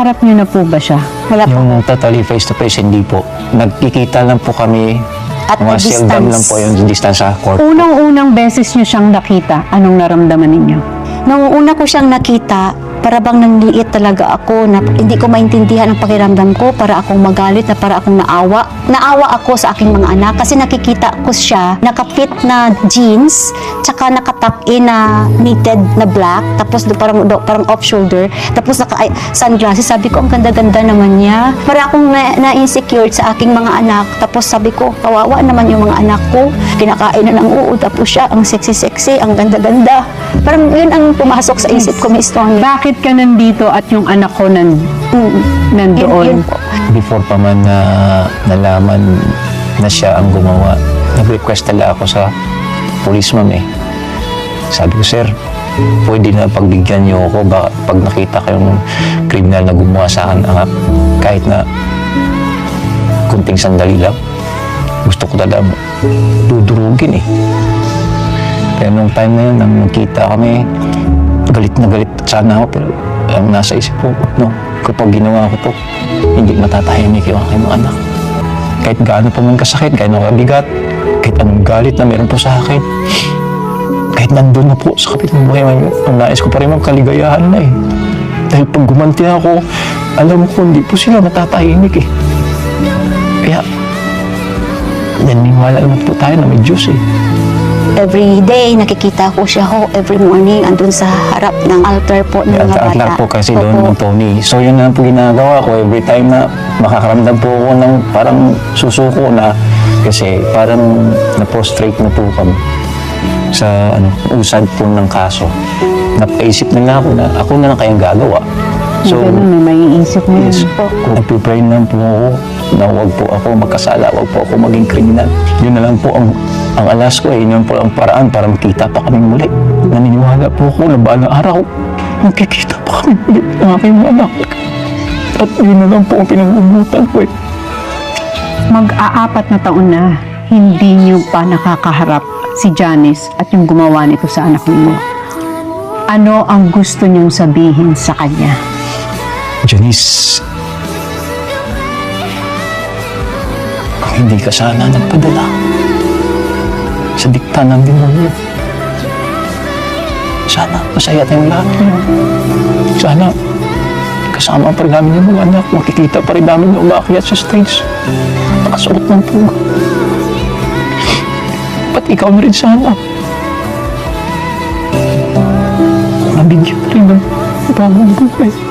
Nakaharap niyo na po ba siya? Wala po. Yung totally face to face, hindi po. Nagkikita lang po kami. At mga a seldom distance. lang po yung distance sa court. Unang-unang beses niyo siyang nakita, anong naramdaman ninyo? Nung una ko siyang nakita, para bang nanliit talaga ako na hindi ko maintindihan ang pakiramdam ko para akong magalit na para akong naawa. Naawa ako sa aking mga anak kasi nakikita ko siya nakapit na jeans tsaka nakatuck in na knitted na black. Tapos do, parang do, parang off shoulder. Tapos naka ay, sunglasses. Sabi ko ang ganda-ganda naman niya. Para akong na, na-insecure sa aking mga anak. Tapos sabi ko kawawa naman yung mga anak ko. Kinakain na ng uod. Tapos siya ang sexy-sexy ang ganda-ganda. Parang yun ang pumasok sa isip ko Miss Tony. Bakit ka nandito at yung anak ko nan, Mm. nandoon? Yun, yun po. Before pa man na nalaman na siya ang gumawa, nag-request talaga ako sa police ma'am eh. Sabi ko, sir, pwede na pagbigyan niyo ako ba, pag nakita kayong kriminal na gumawa sa akin anak, kahit na kunting sandali lang, gusto ko talaga dudurugin eh. Pero nung time na yun, nang nakita kami, galit na galit sana ako, pero ang nasa isip ko, no, kapag ginawa ko to, hindi matatahimik yung aking mga anak. Kahit gaano pa man kasakit, kahit ano kabigat, kahit anong galit na meron po sa akin, kahit nandun na po sa kapit ng buhay ang nais ko pa rin kaligayahan na eh. Dahil pag gumanti ako, alam ko hindi po sila matatahimik eh. Kaya, naniniwala naman po tayo na may Diyos eh. every day nakikita ko siya ho every morning andun sa harap ng altar po ng mga At bata lang po kasi Opo. doon ng Tony. So yun na po ginagawa ko every time na makakaramdam po ako ng parang susuko na kasi parang na-prostrate na po kami sa ano, usad po ng kaso. Napaisip na nga ako na ako na lang kayang gagawa. So, Ganun, may maiisip mo. Yes po. Nagpipray lang po ako na huwag po ako magkasala, huwag po ako maging kriminal. Yun na lang po ang, ang alas ko eh. Yun po ang paraan para makita pa kami muli. Naniniwala po ako na balang araw, magkikita pa kami muli ng aking mga anak. At yun na lang po ang pinag-umutan ko eh. Mag-aapat na taon na, hindi niyo pa nakakaharap si Janice at yung gumawa nito sa anak ninyo. Ano ang gusto niyong sabihin sa kanya? Janice, kung hindi ka sana nagpadala sa dikta ng demonyo, sana masaya tayong lahat. Sana kasama pa rin namin mga anak, makikita pa rin namin na umaakyat sa stage. Nakasuot ng puga. Ba't ikaw na rin sana? Nabigyan rin ng bagong buhay.